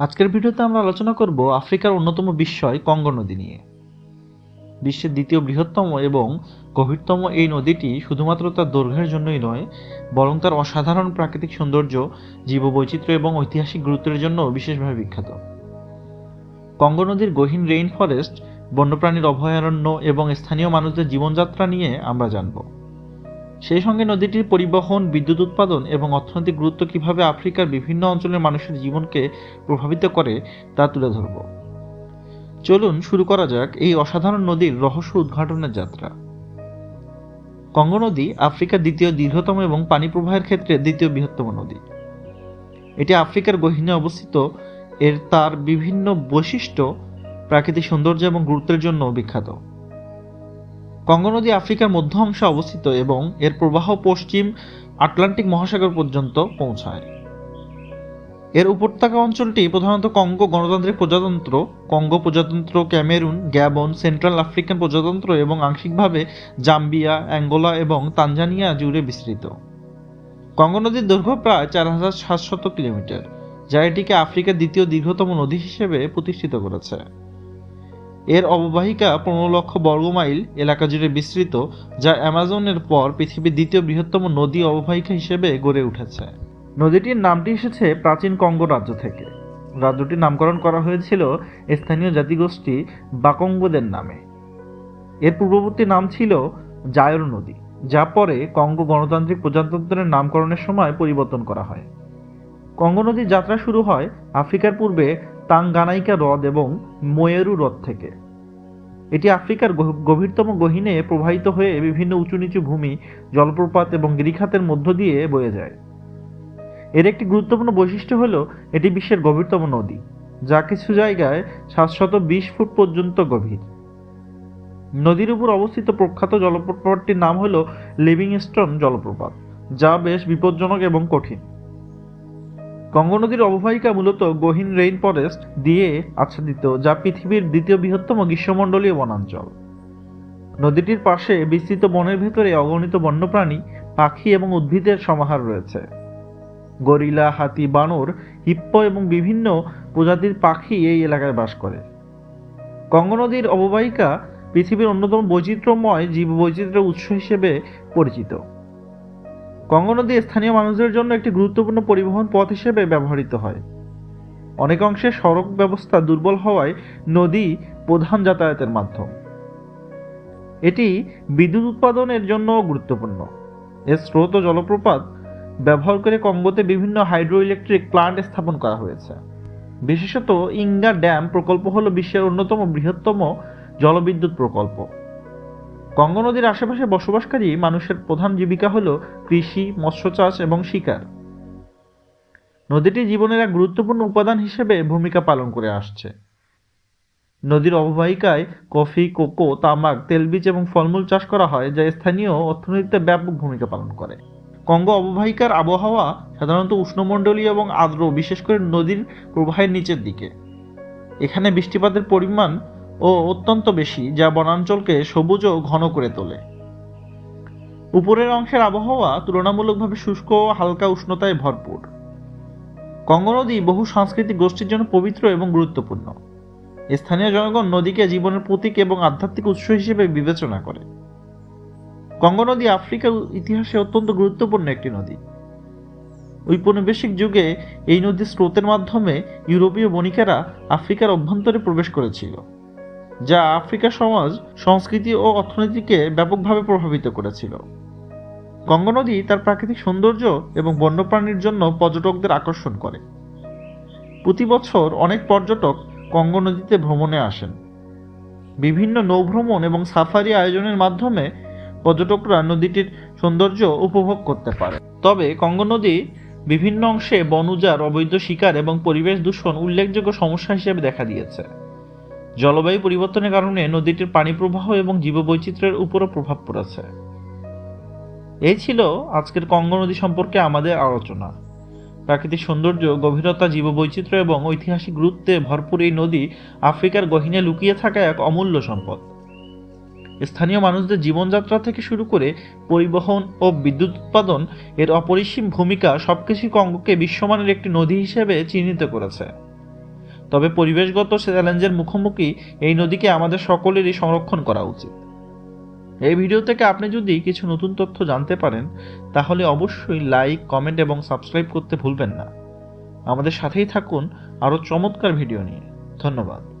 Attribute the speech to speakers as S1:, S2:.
S1: আজকের ভিডিওতে আমরা আলোচনা করব আফ্রিকার অন্যতম বিস্ময় কঙ্গো নদী নিয়ে। বিশ্বের দ্বিতীয় বৃহত্তম এবং গভীরতম এই নদীটি শুধুমাত্র তার দৈর্ঘ্যের জন্যই নয়, বরং তার অসাধারণ প্রাকৃতিক সৌন্দর্য, জীববৈচিত্র্য এবং ঐতিহাসিক গুরুত্বের জন্য বিশেষভাবে বিখ্যাত। কঙ্গো নদীর গহীন রেইন ফরেস্ট বন্যপ্রাণীর অভয়ারণ্য এবং স্থানীয় মানুষদের জীবনযাত্রা নিয়ে আমরা জানব। সেই সঙ্গে নদীটির পরিবহন, বিদ্যুৎ উৎপাদন এবং অর্থনৈতিক গুরুত্ব কীভাবে আফ্রিকার বিভিন্ন অঞ্চলের মানুষের জীবনকে প্রভাবিত করে তা তুলে ধরব। চলুন শুরু করা যাক এই অসাধারণ নদীর রহস্য উদ্ঘাটনের যাত্রা। কঙ্গো নদী আফ্রিকার দ্বিতীয় দীর্ঘতম এবং পানি প্রবাহের ক্ষেত্রে দ্বিতীয় বৃহত্তম নদী। এটি আফ্রিকার গহীনে অবস্থিত। এর তার বিভিন্ন বৈশিষ্ট্য প্রাকৃতিক সৌন্দর্য এবং গুরুত্বের জন্য বিখ্যাত। কঙ্গো নদী আফ্রিকার মধ্য অংশে অবস্থিত এবং এর প্রবাহ পশ্চিম আটলান্টিক মহাসাগর পর্যন্ত পৌঁছায়। এর উপত্যকা অঞ্চলটি প্রধানত কঙ্গো গণতান্ত্রিক প্রজাতন্ত্র, কঙ্গো প্রজাতন্ত্র ক্যামেরুন, গ্যাবন, সেন্ট্রাল আফ্রিকান প্রজাতন্ত্র এবং আংশিকভাবে জাম্বিয়া, অ্যাঙ্গোলা এবং তানজানিয়া জুড়ে বিস্তৃত। কঙ্গো নদীর দৈর্ঘ্য প্রায় চার হাজার সাতশত কিলোমিটার, যা এটিকে আফ্রিকার দ্বিতীয় দীর্ঘতম নদী হিসেবে প্রতিষ্ঠিত করেছে। এর অববাহিকা পনেরো লক্ষ বর্গমাইল এলাকা জুড়ে বিস্তৃত, যা অ্যামাজনের পর পৃথিবীর দ্বিতীয় বৃহত্তম নদী অববাহিকা হিসেবে গড়ে উঠেছে। নদীটির নামটি এসেছে প্রাচীন কঙ্গো রাজ্য থেকে। রাজ্যটির নামকরণ করা হয়েছিল স্থানীয় জাতিগোষ্ঠী বাকঙ্গোদের নামে। এর পূর্ববর্তী নাম ছিল জায়র নদী, যা পরে কঙ্গো গণতান্ত্রিক প্রজাতন্ত্রের নামকরণের সময় পরিবর্তন করা হয়। কঙ্গো নদীর যাত্রা শুরু হয় আফ্রিকার পূর্বে তাঙ্গানাইকা হ্রদ এবং মোয়েরু হ্রদ থেকে। এটি আফ্রিকার গভীরতম গহীনে প্রবাহিত হয়ে বিভিন্ন উঁচু নিচু ভূমি, জলপ্রপাত এবং গিরিখাতের মধ্য দিয়ে বয়ে যায়। এর একটি গুরুত্বপূর্ণ বৈশিষ্ট্য হল, এটি বিশ্বের গভীরতম নদী, যা কিছু জায়গায় সাতশত বিশ ফুট পর্যন্ত গভীর। নদীর উপর অবস্থিত প্রখ্যাত জলপ্রপাতটির নাম হল লিভিংস্টোন জলপ্রপাত, যা বেশ বিপজ্জনক এবং কঠিন। গঙ্গা নদীর অববাহিকা মূলত গহীন রেইন ফরেস্ট দিয়ে আচ্ছাদিত, যা পৃথিবীর দ্বিতীয় বৃহত্তম গ্রীষ্মমণ্ডলীয় বনাঞ্চল। নদীটির পাশে বিস্তৃত বনের ভেতরে অগণিত বন্যপ্রাণী, পাখি এবং উদ্ভিদের সমাহার রয়েছে। গরিলা, হাতি, বানর, হিপ্প এবং বিভিন্ন প্রজাতির পাখি এই এলাকায় বাস করে। গঙ্গা নদীর অববাহিকা পৃথিবীর অন্যতম বৈচিত্র্যময় জীববৈচিত্র্যের উৎস হিসেবে পরিচিত। গঙ্গা নদী স্থানীয় মানুষদের জন্য একটি গুরুত্বপূর্ণ পরিবহন পথ হিসেবে ব্যবহৃত হয়। অনেক অংশে সড়ক ব্যবস্থা দুর্বল হওয়ায় নদী প্রধান যাতায়াতের মাধ্যম। এটি বিদ্যুৎ উৎপাদনের জন্য গুরুত্বপূর্ণ। এর স্রোত ও জলপ্রপাত ব্যবহার করে কঙ্গোতে বিভিন্ন হাইড্রো ইলেকট্রিক প্লান্ট স্থাপন করা হয়েছে। বিশেষত ইঙ্গা ড্যাম প্রকল্প হল বিশ্বের অন্যতম বৃহত্তম জলবিদ্যুৎ প্রকল্প। গঙ্গা নদীর আশেপাশে বসবাসকারী মানুষের প্রধান জীবিকা হল কৃষি, মৎস্য চাষ এবং শিকার। নদীটি জীবনের এক গুরুত্বপূর্ণ উপাদান হিসেবে ভূমিকা পালন করে আসছে। নদীর অববাহিকায় কফি, কোকো, তামাক, তেলবীজ এবং ফলমূল চাষ করা হয়, যা স্থানীয় অর্থনীতিতে ব্যাপক ভূমিকা পালন করে। কঙ্গো অববাহিকার আবহাওয়া সাধারণত উষ্ণমণ্ডলীয় এবং আর্দ্র, বিশেষ করে নদীর প্রবাহের নিচের দিকে। এখানে বৃষ্টিপাতের পরিমাণ ও অত্যন্ত বেশি, যা বনাঞ্চলকে সবুজ ও ঘন করে তোলে। উপরের অংশের আবহাওয়া তুলনামূলকভাবে শুষ্ক ও হালকা উষ্ণতায় ভরপুর। গঙ্গা নদী বহু সাংস্কৃতিক গোষ্ঠীর জন্য পবিত্র এবং গুরুত্বপূর্ণ। স্থানীয় জনগণ নদীকে জীবনের প্রতীক এবং আধ্যাত্মিক উৎস হিসেবে বিবেচনা করে। গঙ্গা নদী আফ্রিকার ইতিহাসে অত্যন্ত গুরুত্বপূর্ণ একটি নদী। ঔপনিবেশিক যুগে এই নদীর স্রোতের মাধ্যমে ইউরোপীয় বণিকেরা আফ্রিকার অভ্যন্তরে প্রবেশ করেছিল। যা আফ্রিকা সমাজ, সংস্কৃতি ও অর্থনীতিকে ব্যাপকভাবে প্রভাবিত করেছিল। গঙ্গা নদী তার প্রাকৃতিক সৌন্দর্য এবং বন্যপ্রাণীর জন্য পর্যটকদের আকর্ষণ করে। প্রতি বছর অনেক পর্যটক গঙ্গা নদীতে ভ্রমণে আসেন। বিভিন্ন নৌভ্রমণ এবং সাফারি আয়োজনের মাধ্যমে পর্যটকরা নদীটির সৌন্দর্য উপভোগ করতে পারে। তবে গঙ্গা নদী বিভিন্ন অংশে বনউজার অবৈধ শিকার এবং পরিবেশ দূষণ উল্লেখযোগ্য সমস্যা হিসেবে দেখা দিয়েছে। জলবায়ু পরিবর্তনের কারণে নদীটির পানি প্রবাহ এবং জীববৈচিত্র্যের উপরও প্রভাব পড়েছে। এই ছিল আজকের কঙ্গো নদী সম্পর্কে আমাদের আলোচনা। প্রাকৃতিক সৌন্দর্য, গভীরতা, জীববৈচিত্র্য এবং ঐতিহাসিক গুরুত্বে ভরপুর এই নদী আফ্রিকার গহীনে লুকিয়ে থাকা এক অমূল্য সম্পদ। স্থানীয় মানুষদের জীবনযাত্রা থেকে শুরু করে পরিবহন ও বিদ্যুৎ উৎপাদন এর অপরিসীম ভূমিকা সবকিছু কঙ্গোকে বিশ্বমানের একটি নদী হিসেবে চিহ্নিত করেছে। তবে পরিবেশগত চ্যালেঞ্জের মুখোমুখি এই নদীকে আমাদের সকলেরই সংরক্ষণ করা উচিত। এই ভিডিও থেকে আপনি যদি কিছু নতুন তথ্য জানতে পারেন, তাহলে অবশ্যই লাইক কমেন্ট এবং সাবস্ক্রাইব করতে ভুলবেন না। আমাদের সাথেই থাকুন আরও চমৎকার ভিডিও নিয়ে। ধন্যবাদ।